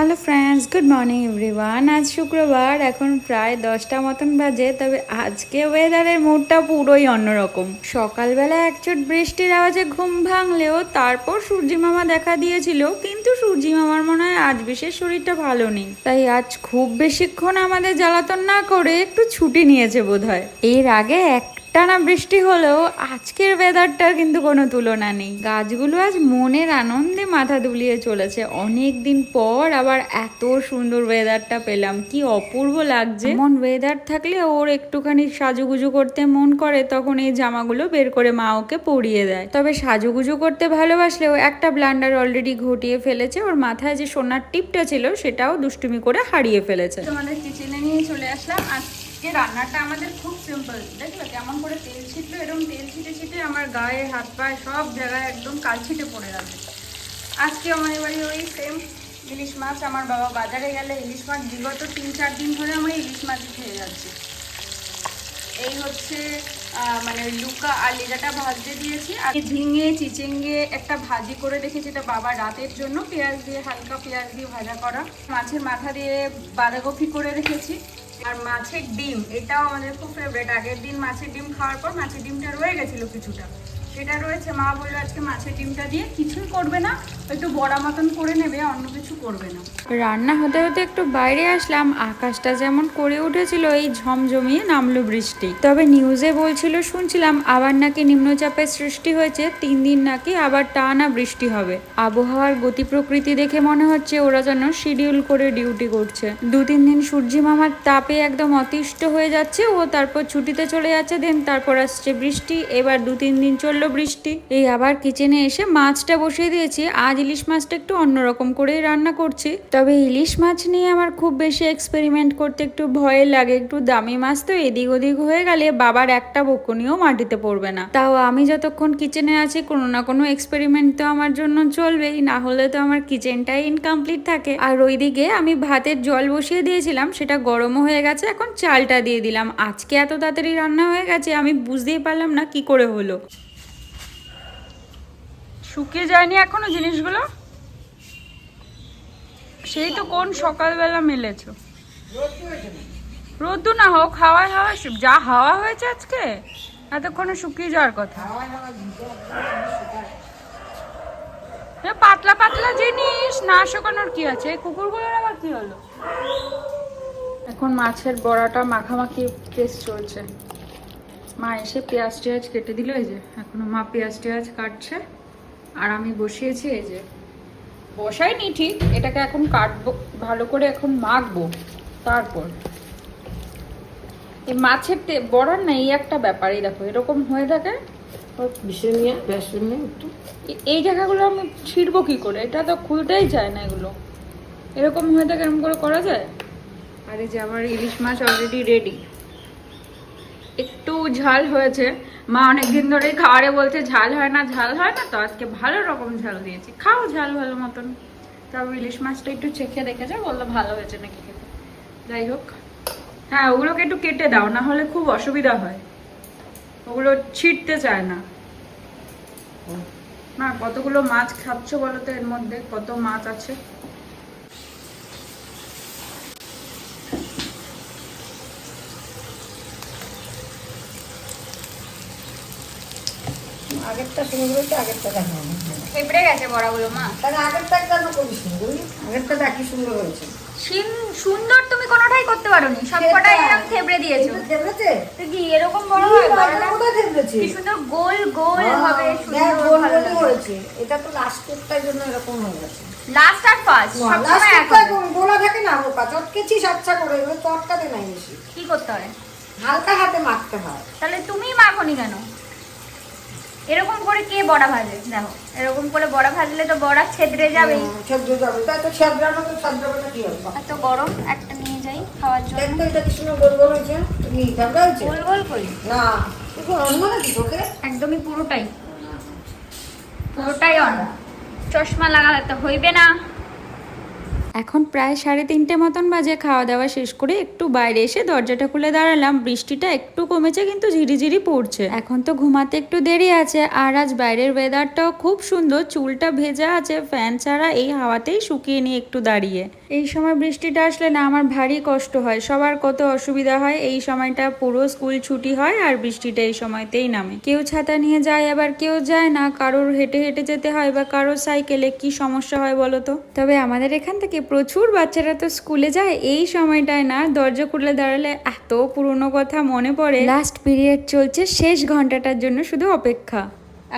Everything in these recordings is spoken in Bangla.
Hello friends good morning everyone আজ শুক্রবার, এখন প্রায় দশটা মতন বাজে, তবে আজকে ওয়েদারের মুডটা পুরোই অন্যরকম। সকালবেলা একচোট বৃষ্টির আওয়াজে ঘুম ভাঙলেও তারপর সূর্যি মামা দেখা দিয়েছিল, কিন্তু সূর্যি মামার মনে হয় আজ বিশেষ শরীরটা ভালো নেই। তাই আজ খুব বেশিক্ষণ আমাদের জ্বালাতন না করে একটু ছুটি নিয়েছে বোধহয়। এর আগে এক টানা বৃষ্টি হলেও আজকের ওয়েদারটার কিন্তু কোনো তুলনা নেই। গাছগুলো আজ মনের আনন্দে মাথা দুলিয়ে চলেছে। অনেক দিন পর আবার এত সুন্দর ওয়েদারটা পেলাম। কি অপূর্ব লাগছে। এমন ওয়েদার থাকলে ওর একটুখানি সাজুগুজু করতে মন করে, তখন এই জামাগুলো বের করে মা ওকে পরিয়ে দেয়। তবে সাজুগুজু করতে ভালোবাসলেও একটা ব্লান্ডার অলরেডি ঘটিয়ে ফেলেছে। ওর মাথায় যে সোনার টিপটা ছিল, সেটাও দুষ্টুমি করে হারিয়ে ফেলেছে। তোমাদের কিচেনে নিয়ে চলে আসলাম। আজকে রান্নাটা আমাদের খুব সিম্পল দেখল কেমন করে তেল ছিটলো এরকম তেল ছিটে ছিটে আমার গায়ে, হাত পায়ে সব জায়গায় একদম কাল ছিটে পড়ে গেছে। আজকে আমাদের বাড়ি ওই সেম ইলিশ মাছ, আমার বাবা বাজারে গেলে ইলিশ মাছ বিগত তিন চার দিন ধরে আমরা ইলিশ মাছ খেয়ে যাচ্ছি। এই হচ্ছে মানে লুকা আর লিজাটা ভাজতে দিয়েছি। আর ঝিঙে, চিচিঙ্গে একটা ভাজি করে রেখেছি, এটা বাবা রাতের জন্য। পেঁয়াজ দিয়ে, হালকা পেঁয়াজ দিয়ে ভাজা করা। মাছের মাথা দিয়ে বাঁধাকপি করে রেখেছি। আর মাছের ডিম, এটাও আমাদের খুব ফেভারেট আগের দিন মাছের ডিম খাওয়ার পর মাছের ডিমটা রয়ে গেছিল কিছুটা। সেটা রয়েছে মা বলল আজকে মাছের ডিমটা দিয়ে। কিছুই করবে না, একটু বড়া মতন করে নেবে, অন্য কিছু করবে না। রান্না হতে হতে একটু বাইরে আসলাম, আকাশটা যেমন করে উঠেছিল, এই ঝমঝমিয়ে নামলো বৃষ্টি। তবে নিউজে বলছিল, শুনছিলাম আবার নাকি নিম্নচাপের সৃষ্টি হয়েছে, তিন দিন নাকি আবার টানা বৃষ্টি হবে। আবহাওয়ার গতি প্রকৃতি দেখে মনে হচ্ছে ওরা যেন শিডিউল করে ডিউটি করছে। দু তিন দিন সূর্যি মামার তাপে একদম অতিষ্ঠ হয়ে যাচ্ছে ও তারপর ছুটিতে চলে যাচ্ছে দেন তারপর আসছে বৃষ্টি, এবার দু তিন দিন চলল বৃষ্টি। এই আবার কিচেনে এসে মাছটা বসিয়ে দিয়েছি। আজ ইলিশ মাছটা একটু অন্যরকম করেই রান্না করছি। তবে ইলিশ মাছ নিয়ে আমার খুব বেশি এক্সপেরিমেন্ট করতে একটু ভয় লাগে। একটু দামি মাছ তো এদিক ওদিক হয়ে গেলে বাবার একটা বকুনিও মাটিতে পড়বে না। তাও আমি যতক্ষণ কিচেনে আছি, কোনো না কোনো এক্সপেরিমেন্ট তো আমার জন্য চলবেই। না হলে তো আমার কিচেনটাই ইনকমপ্লিট থাকে। আর ওইদিকে আমি ভাতের জল বসিয়ে দিয়েছিলাম, সেটা গরমও হয়ে গেছে, এখন চালটা দিয়ে দিলাম। আজকে এত তাড়াতাড়ি রান্না হয়ে গেছে, আমি বুঝতেই পারলাম না কি করে হলো। শুকিয়ে যায়নি এখনও জিনিসগুলো? সেই তো কোন সকালবেলা মেলেছো। রোদ্দু না হোক, হাওয়ায় হাওয়া যা হাওয়া হয়েছে আজকে, এতক্ষণে শুকিয়ে যাওয়ার কথা। পাতলা পাতলা জিনিস, না শুকানোর কি আছে? কুকুরগুলোর আবার কি হলো? এখন মাছের বড়াটা মাখামাখি টেস্ট চলছে। মা এসে পেঁয়াজ টেয়াজ কেটে দিল, এই যে এখনও মা পেঁয়াজ টেয়াজ কাটছে। আর আমি বসিয়েছি এই যে। বসাইনি ঠিক এটাকে এখন কাটবো ভালো করে এখন মাখবো তারপর। এই মাছের তে- বড়ার না এই একটা ব্যাপার এই দেখো এরকম হয়ে থাকে। এই জায়গাগুলো আমি ছিঁড়বো কি করে? এটা তো খুলতেই যায় না এগুলো। এরকম হয়ে থাকে এরকম করে করা যায়? আর এই যে আমার ইলিশ মাছ অলরেডি রেডি একটু ঝাল হয়েছে। মা অনেকদিন ধরেই খাওয়ারে বলছে ঝাল হয় না ঝাল হয় না? তো আজকে ভালো রকম ঝাল দিয়েছি। খাও ঝাল ভালো মতন। তারপর ইলিশ মাছটা একটু চেখে দেখেছে? বলল ভালো হয়েছে নাকি খেতে? যাই হোক। হ্যাঁ ওগুলোকে একটু কেটে দাও না হলে খুব অসুবিধা হয়। ওগুলো ছিটতে চায় না। না কতগুলো মাছ খাচ্ছ বলো তো এর মধ্যে? কত মাছ আছে? আগেরটা সুন্দর হয়েছে আগেরটা ফেপড়ে গেছে বড়াগুলো মা। তাহলে আগেরটা কেন করিস আগেরটা দেখি সুন্দর হয়েছে। সুন্দর তুমি কোনোটাই করতে পারোনি। সবকটাই এরকম থেবড়ে দিয়েছ। কি এরকম বড় হয়? কোথায়? কি সুন্দর গোল গোল হ্যাঁ, হবে সুন্দর গোল লাগবে। হয়েছে। এটা তো লাস্টেরটার জন্য এরকম হয়ে গেছে। লাস্ট আর ফার্স্ট সবসময় এক লাস্টেরটা হবে। গো- গোলা থাকে না বোকা চটকেছিস আচ্ছা করে এগুলো চটকাতে নাই বেশি। কি করতে হয়? হালকা হাতে মাখতে হয়। তাহলে তুমি মাখনি কেন? এরকম করে কে বড়া ভাজে? দেখো এরকম করে বড়া ভাজলে তো বড়া ছেদরে যাবে ছেদরে যাবে তাই তো ছেদরানো তো সেদ্রানোটা কি হবে? এত গরম একটা নিয়ে যাই খাওয়ার জন্য। দেখতে এটা কি সুন্দর গোল গোল হয়েছে? তুমি ঠান্ডা হয়েছে? গোল গোল করি। না একটু অন্য না কি তোকে একদমই পুরোটাই। পুরোটাই অন চশমা লাগালে তো হইবে না। এখন প্রায় সাড়ে তিনটে মতন বাজে খাওয়া দাওয়া শেষ করে একটু বাইরে এসে দরজাটা খুলে দাঁড়ালাম। বৃষ্টিটা একটু কমেছে কিন্তু ঝিরিঝিরি পড়ছে। এখন তো ঘুমাতে একটু দেরি আছে আর আজ বাইরের ওয়েদারটাও খুব সুন্দর। চুলটা ভেজা আছে ফ্যান ছাড়া এই হাওয়াতেই শুকিয়ে নিয়ে একটু দাঁড়িয়ে। এই সময় বৃষ্টিটা আসলে না, আমার ভারী কষ্ট হয়। সবার কত অসুবিধা হয়, এই সময়টা পুরো স্কুল ছুটি হয় আর বৃষ্টিটা এই সময়তেই নামে। কেউ ছাতা নিয়ে যায়, আবার কেউ যায় না। কারোর হেঁটে হেঁটে যেতে হয় বা কারোর সাইকেলে কি সমস্যা হয় বলো তো? তবে আমাদের এখান থেকে প্রচুর বাচ্চারা তো স্কুলে যায় এই সময়টায় না দরজা খুলে দাঁড়ালে এত পুরনো কথা মনে পড়ে। লাস্ট পিরিয়ড চলছে শেষ ঘন্টাটার জন্য শুধু অপেক্ষা।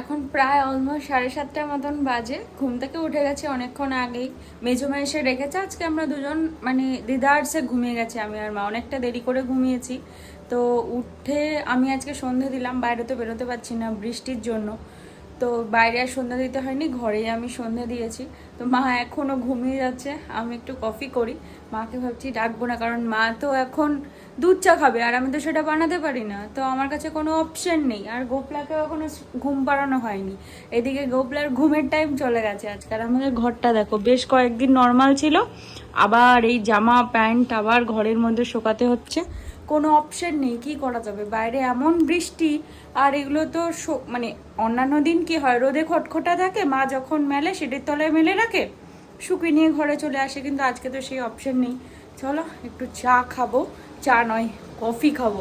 এখন প্রায় অলমোস্ট সাড়ে সাতটার মতন বাজে ঘুম থেকে উঠে গেছে অনেকক্ষণ আগেই। মেজমা এসে রেখেছে আজকে আমরা দুজন মানে দিদার্সে ঘুমিয়ে গেছি আমি আর মা। অনেকটা দেরি করে ঘুমিয়েছি। তো উঠে আমি আজকে সন্ধে দিলাম বাইরে তো বেরোতে পারছি না বৃষ্টির জন্য। তো বাইরে আর সন্ধ্যা দিতে হয়নি, ঘরেই আমি সন্ধ্যা দিয়েছি। তো মা এখনও ঘুমিয়ে যাচ্ছে, আমি একটু কফি করি। মাকে ভাবছি ডাকবো না, কারণ মা তো এখন দুধ চা খাবে, আর আমি তো সেটা বানাতে পারি না। তো আমার কাছে কোনো অপশন নেই, আর গোপলাকেও এখনও ঘুম পাড়ানো হয়নি। এদিকে গোপলার ঘুমের টাইম চলে গেছে আজকাল আমাদের ঘরটা দেখো, বেশ কয়েকদিন নর্মাল ছিল। আবার এই জামা, প্যান্ট আবার ঘরের মধ্যে শোকাতে হচ্ছে। কোনো অপশন নেই, কি করা যাবে? বাইরে এমন বৃষ্টি, আর এগুলো তো মানে অন্যান্য দিন কি হয়? রোদে খটখটা থাকে, মা যখন মেলে সেটির তলায় মেলে রাখে শুকিয়ে নিয়ে ঘরে চলে আসে, কিন্তু আজকে তো সেই অপশন নেই। চলো একটু চা খাব, চা নয় কফি খাব।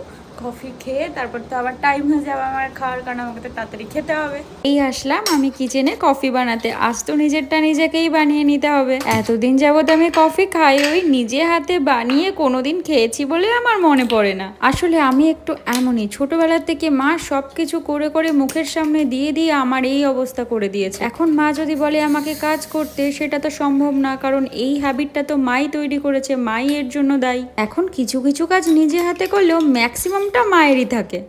কফি খেয়ে তারপর তো আবার টাইম হয়ে যাবে আমার খাওয়ার, কারণ আমাকে তো তাড়াতাড়ি খেতে হবে। এই আসলাম আমি কিচেনে কফি বানাতে। আজ তো নিজেরটা নিজেকেই বানিয়ে নিতে হবে। এতদিন যাবত আমি কফি খাই ওই নিজে হাতে বানিয়ে কোনোদিন খেয়েছি বলে আমার মনে পড়ে না। আসলে আমি একটু এমনই ছোটবেলা থেকে মা সব কিছু করে করে মুখের সামনে দিয়ে দিয়ে আমার এই অবস্থা করে দিয়েছে। এখন মা যদি বলে আমাকে কাজ করতে, সেটা তো সম্ভব না, কারণ এই হ্যাবিটটা তো মাই তৈরি করেছে, মাই এর জন্য দায়ী। এখন কিছু কিছু কাজ নিজে হাতে করলেও ম্যাক্সিমামটা মায়েরই থাকে।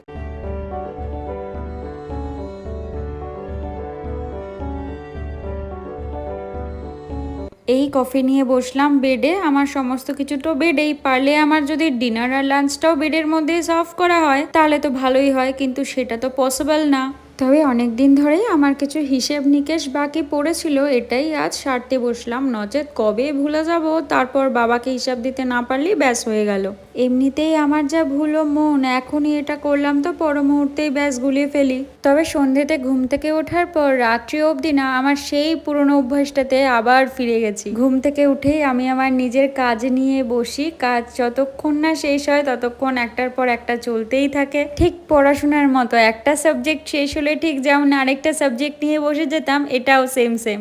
এই কফি নিয়ে বসলাম বেডে, আমার সমস্ত কিছু তো বেডেই। পারলে আমার যদি ডিনার আর লাঞ্চটাও বেডের মধ্যে সার্ভ করা হয়, তাহলে তো ভালোই হয়, কিন্তু সেটা তো পসিবল না। তবে অনেক দিন ধরেই আমার কিছু হিসেব নিকেশ বাকি পড়েছিল, এটাই আজ সারতে বসলাম। নচেত কবে ভুলে যাব, তারপর বাবাকে হিসাব দিতে না পারলেই ব্যাস হয়ে গেল। এমনিতেই আমার যা ভুলো মন, এখনই এটা করলাম তো পর মুহূর্তেই ব্যাস গুলিয়ে ফেলি। তবে সন্ধ্যেতে ঘুম থেকে ওঠার পর রাত্রি অবধি না, আমার সেই পুরনো অভ্যাসটাতে আবার ফিরে গেছি। ঘুম থেকে উঠেই আমি আমার নিজের কাজ নিয়ে বসি। কাজ যতক্ষণ না শেষ হয়, ততক্ষণ একটার পর একটা চলতেই থাকে। ঠিক পড়াশোনার মতো একটা সাবজেক্ট শেষ হলে ঠিক যেমন আরেকটা সাবজেক্ট নিয়ে বসে যেতাম, এটাও সেম সেম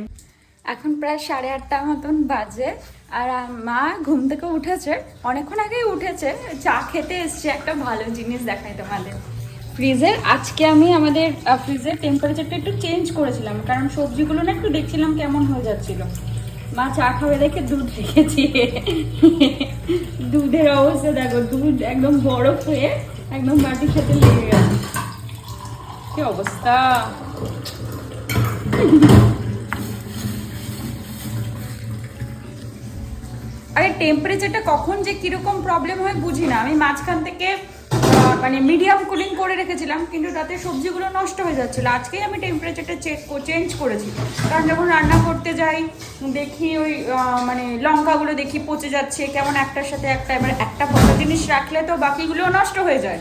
এখন প্রায় সাড়ে আটটা মতন বাজে, আর মা ঘুম থেকে উঠেছে, অনেকক্ষণ আগেই উঠেছে, চা খেতে এসছে, একটা ভালো জিনিস দেখাই তোমাদের। ফ্রিজের আজকে আমি আমাদের ফ্রিজের টেম্পারেচারটা একটু চেঞ্জ করেছিলাম, কারণ সবজিগুলো না একটু দেখছিলাম কেমন হয়ে যাচ্ছিল। মা চা খাবে দেখে দুধ রেখেছি। দুধের অবস্থা দেখো, দুধ একদম বরফ হয়ে একদম বাটির সাথে লেগে গেছে। কি অবস্থা? আরে টেম্পারেচারটা কখন যে কীরকম প্রবলেম হয় বুঝি না। আমি মাঝখান থেকে মানে মিডিয়াম কুলিং করে রেখেছিলাম, কিন্তু তাতে সবজিগুলো নষ্ট হয়ে যাচ্ছিল। আজকেই আমি টেম্পারেচারটা চেক চেঞ্জ করেছি। কারণ যখন রান্না করতে যাই, দেখি ওই মানে লঙ্কাগুলো দেখি পচে যাচ্ছে, কেমন একটার সাথে একটা, এবার একটা পচা জিনিস রাখলে তো বাকিগুলো নষ্ট হয়ে যায়।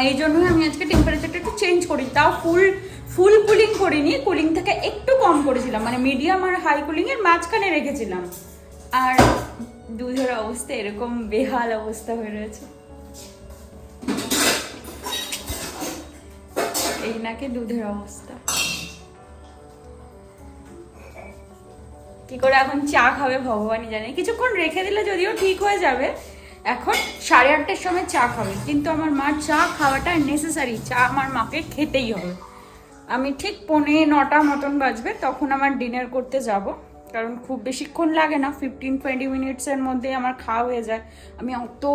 এই জন্যই আমি আজকে টেম্পারেচারটা একটু চেঞ্জ করি। তাও ফুল ফুল কুলিং করিনি কুলিং থেকে একটু কম করেছিলাম। মানে মিডিয়াম আর হাই কুলিং এর মাঝখানে রেখেছিলাম। আর দুধের অবস্থা এরকম বেহাল অবস্থা হয়ে রয়েছে। এই নাকি দুধের অবস্থা। কি করে এখন চা খাবে ভগবানই জানে। কিছুক্ষণ রেখে দিলে যদিও ঠিক হয়ে যাবে এখন সাড়ে আটটার সময় চা খাবে। কিন্তু আমার মা চা খাওয়াটা নেসেসারি চা আমার মাকে খেতেই হবে। আমি ঠিক পৌনে নটা মতন বাজবে, তখন আমার ডিনার করতে যাব। কারণ খুব বেশিক্ষণ লাগে না ফিফটিন টোয়েন্টি মিনিটসের মধ্যে আমার খাওয়া হয়ে যায়। আমি অত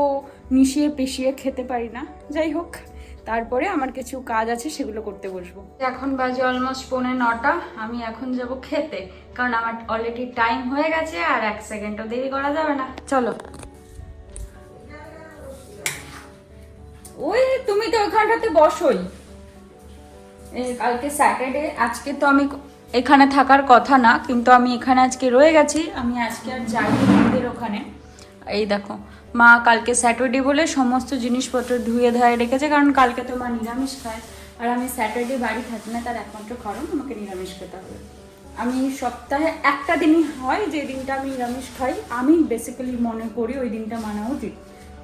মিশিয়ে পেশিয়ে খেতে পারি না। যাই হোক, তারপরে আমার কিছু কাজ আছে, সেগুলো করতে বসবো। এখন বাজে অলমোস্ট পৌনে নটা, আমি এখন যাব খেতে। কারণ আমার অলরেডি টাইম হয়ে গেছে আর এক সেকেন্ডও দেরি করা যাবে না। চলো। ওই তুমি তো ওখানটাতে বসোই। কালকে স্যাটারডে আজকে তো আমি এখানে থাকার কথা না, কিন্তু আমি এখানে আজকে রয়ে গেছি, আমি আজকে আর যাইনি মাদের ওখানে। এই দেখো, মা কালকে স্যাটারডে বলে সমস্ত জিনিসপত্র ধুয়ে ধায়ে রেখেছে, কারণ কালকে তো মা নিরামিষ খায়। আর আমি স্যাটারডে বাড়ি থাকি না, তার একমাত্র কারণ আমাকে নিরামিষ খেতে হবে। আমি সপ্তাহে একটা দিনই হয় যে দিনটা আমি নিরামিষ খাই, আমি বেসিক্যালি মনে করি ওই দিনটা মানা উচিত।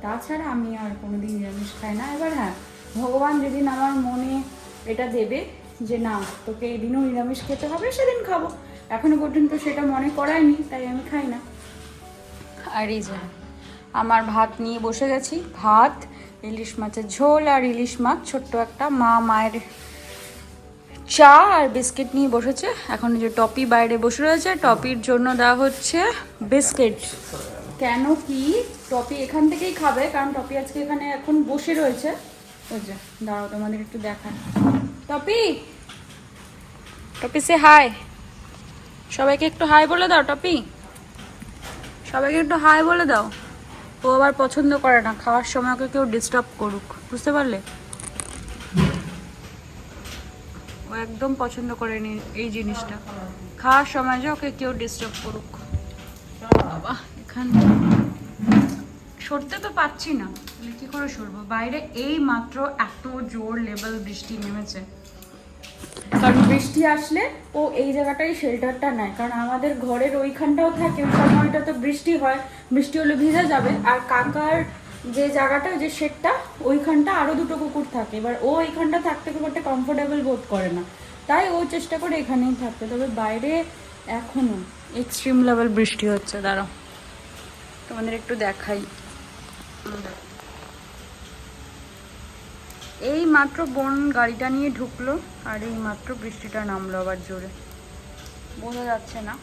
তাছাড়া আমি আর কোনো দিন নিরামিষ খাই না। এবার হ্যাঁ ভগবান যেদিন আমার মনে এটা দেবে যে না, তোকে এই দিনও নিরামিষ খেতে হবে, সেদিন খাব। এখনও পর্যন্ত সেটা মনে করায়নি, তাই আমি খাই না। আর এই যে, আমার ভাত নিয়ে বসে গেছি। ভাত, ইলিশ মাছের ঝোল আর ইলিশ মাছ, ছোট্ট একটা মা মায়ের চা আর বিস্কিট নিয়ে বসেছে। এখন যে টপি বাইরে বসে রয়েছে, টপির জন্য দেওয়া হচ্ছে বিস্কিট। কেন কি? টপি এখান থেকেই খাবে, কারণ টপি আজকে এখানে এখন বসে রয়েছে। যে, দাঁড়াও, তোমাদের একটু দেখান। টপি! টপি সে হাই সবাইকে একটু হাই বলে দাও, টপি। সবাইকে একটু হাই বলে দাও। ও আবার পছন্দ করে না, খাওয়ার সময় ওকে কেউ ডিস্টার্ব করুক, বুঝতে পারলে? ও একদম পছন্দ করেনি এই জিনিসটা। খাওয়ার সময় যে ওকে কেউ ডিস্টার্ব করুক। এখান সরতে তো পাচ্ছি না। কি করে সরবো? বাইরে এই মাত্র এত জোর লেভেল বৃষ্টি নেমেছে। কারণ বৃষ্টি আসলে ও এই জায়গাটাই শেল্টারটা নেয়। কারণ আমাদের ঘরের ওইখানটাও থাকে সময়টা তো বৃষ্টি হয়, বৃষ্টি হলে ভিজে যাবে। আর কাকার যে জায়গাটা যে শেডটা ওইখানটা আরও দুটো কুকুর থাকে। এবার ও এইখানটা থাকতে খুব একটা কমফোর্টেবল বোধ করে না। তাই ও চেষ্টা করে এখানেই থাকতে। তবে বাইরে এখনও এক্সট্রিম লেভেল বৃষ্টি হচ্ছে। দাঁড়াও। তোমাদের একটু দেখাই। এই মাত্র বোন গাড়িটা নিয়ে ঢুকলো আর এই মাত্র বৃষ্টিটা নামলো আবার জোরে। বোঝা যাচ্ছে না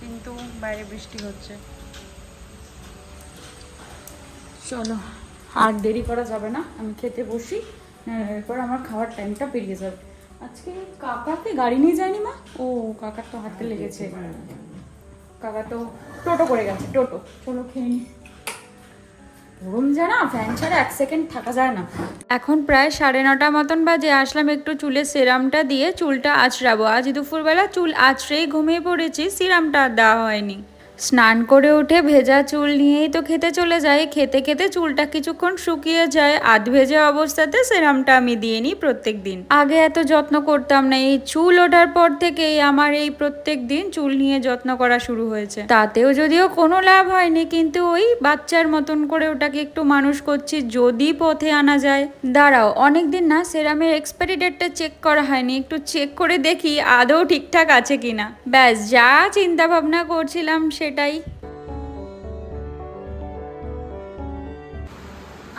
কিন্তু বাইরে বৃষ্টি হচ্ছে। চলো আর দেরি করা যাবে না আমি খেতে বসি হ্যাঁ, এরপর আমার খাওয়ার টাইমটা পেরিয়ে যাবে। আজকে কাকাকে গাড়ি নিয়ে যায়নি মা? ও কাকার তো হাতে লেগেছে। কাকা তো টোটো করে গেছে, টোটো। চলো খেয়ে নি। গরম যায় না ফ্যান ছাড়া এক সেকেন্ড থাকা যায় না। এখন প্রায় সাড়ে নটা মতন বাজে, আসলাম একটু চুলে সিরামটা দিয়ে চুলটা আঁচড়াবো। আজ দুপুরবেলা চুল আঁচড়েই ঘুমিয়ে পড়েছি, সিরামটা দেওয়া হয়নি। স্নান করে উঠে ভেজা চুল নিয়েই তো খেতে চলে যাই। খেতে খেতে চুলটা কিছুক্ষণ শুকিয়ে যায়। আধ ভেজা অবস্থাতে সেরামটা আমি দিয়ে নিই প্রত্যেক দিন। আগে এত যত্ন করতাম না। এই চুল ওঠার পর থেকেই আমার এই প্রত্যেক দিন চুল নিয়ে যত্ন করা শুরু হয়েছে। তাতেও যদিও কোনো লাভ হয়নি, কিন্তু ওই বাচ্চার মতন করে ওটাকে একটু মানুষ করছি যদি পথে আনা যায়। দাঁড়াও অনেক দিন না সেরামের এক্সপায়ারি ডেটটা চেক করা হয়নি। একটু চেক করে দেখি আদৌ ঠিকঠাক আছে কিনা। ব্যাস, যা চিন্তা ভাবনা করছিলাম সেটাই।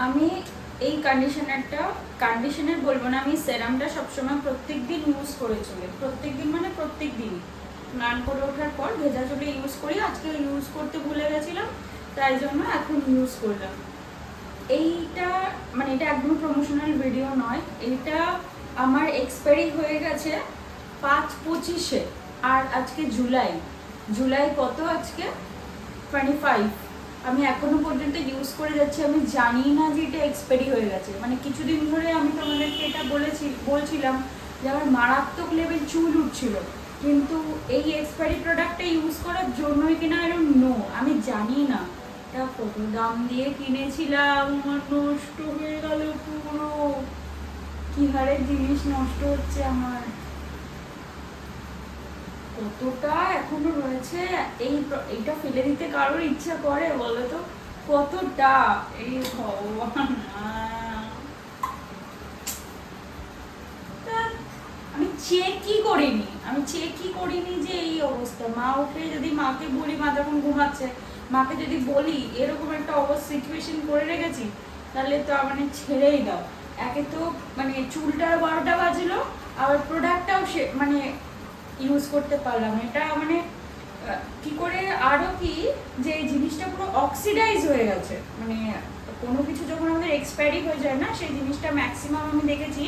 আমি এই কন্ডিশনারটা কন্ডিশনার বলব না, আমি সেরামটা সবসময় প্রত্যেক দিন ইউজ করে চলে। প্রত্যেক দিন মানে প্রত্যেক দিন স্নান করে ওঠার পর ভেজা চুলে ইউজ করি আজকে ইউজ করতে ভুলে গেছিলাম, তাই জন্য এখন ইউজ করলাম। এইটা মানে এটা একদম প্রমোশনাল ভিডিও নয় এটা আমার এক্সপায়ারি হয়ে গেছে পাঁচ পঁচিশে, আর আজকে জুলাই। জুলাই কত আজকে? টোয়েন্টি ফাইভ আমি এখনও পর্যন্ত ইউজ করে যাচ্ছি, আমি জানি না যে এটা এক্সপায়ারি হয়ে গেছে। মানে কিছুদিন ধরে আমি তোমাদেরকে এটা বলেছি, বলছিলাম যে আমার মারাত্মক লেভেল চুল উঠছিল। কিন্তু এই এক্সপায়ারি প্রোডাক্টটা ইউজ করার জন্যই কিনা এরকম নো আমি জানি না। এটা কত দাম দিয়ে কিনেছিলাম, আমার নষ্ট হয়ে গেল পুরো। কি হারে জিনিস নষ্ট হচ্ছে আমার। কতটা এখনও রয়েছে? এই এইটা ফেলে দিতে কারোর ইচ্ছা করে বলো তো? কতটা? এই ভগবান আমি চেকই করিনি? আমি চেকই করিনি যে এই অবস্থা? মা উঠে যদি মাকে বলি, মা যখন ঘুমাচ্ছে, মাকে যদি বলি, এরকম একটা অবস্থা সিচুয়েশন করে রেখেছি, তাহলে তো মানে ছেড়েই দাও। একে তো মানে চুলটার বারোটা বাজলো, আবার প্রোডাক্টটাও সে মানে ইউজ করতে পারলাম। এটা মানে কি করে আরও কি, যে এই জিনিসটা পুরো অক্সিডাইজ হয়ে গেছে। মানে কোনো কিছু যখন আমাদের এক্সপায়ারি হয়ে যায় না, সেই জিনিসটা ম্যাক্সিমাম আমি দেখেছি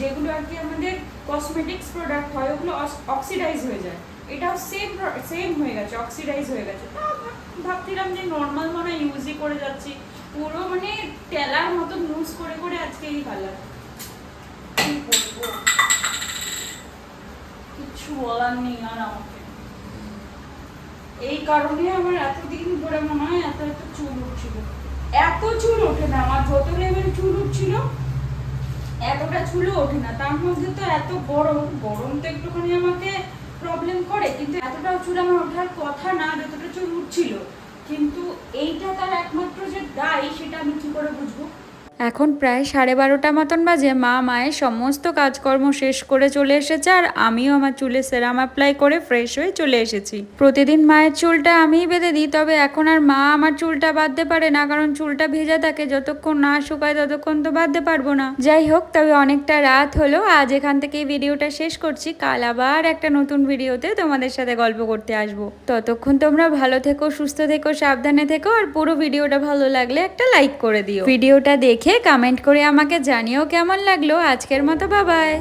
যেগুলো আর কি আমাদের কসমেটিক্স প্রোডাক্ট হয়, ওগুলো অক্সিডাইজ হয়ে যায়। এটাও সেম সেম হয়ে গেছে অক্সিডাইজ হয়ে গেছে। ভাবছিলাম যে নর্মাল মনে হয় ইউজই করে যাচ্ছি। পুরো মানে টেলার মতো ইউজ করে করে আজকে এই কালার কিছু বলার নেই আর আমাকে। এই কারণে আমার এতদিন ধরে মনে হয় এত এত চুল উঠছিল। এত চুল ওঠে না, আমার যত লেভেল চুল উঠছিল, এতটা চুলও ওঠে না। তার মধ্যে তো এত গরম গরম তো একটুখানি আমাকে প্রবলেম করে, কিন্তু এতটা চুল আমার ওঠার কথা না যতটা চুল উঠছিল। কিন্তু এইটা তার একমাত্র যে দায়ী, সেটা আমি কি করে বুঝব? এখন প্রায় সাড়ে বারোটা মতন বাজে। মা, মায়ের সমস্ত কাজকর্ম শেষ করে চলে এসেছে আর আমিও আমার চুলে সেরাম অ্যাপ্লাই করে ফ্রেশ হয়ে চলে এসেছি। প্রতিদিন মায়ের চুলটা আমিই বেঁধে দিই, তবে এখন আর মা আমার চুলটা বাঁধতে পারে না, কারণ চুলটা ভেজা থাকে, যতক্ষণ না শুকায় ততক্ষণ তো বাঁধতে পারব না। যাই হোক, তবে অনেকটা রাত হলো, আজ এখান থেকে ভিডিওটা শেষ করছি। কাল আবার একটা নতুন ভিডিওতে তোমাদের সাথে গল্প করতে আসব। ততক্ষণ তোমরা ভালো থেকো, সুস্থ থেকো, সাবধানে থেকো, আর পুরো ভিডিওটা ভালো লাগলে একটা লাইক করে দিও। ভিডিওটা দেখে কমেন্ট করে আমাকে জানিও কেমন লাগল আজকের মতো বাবাই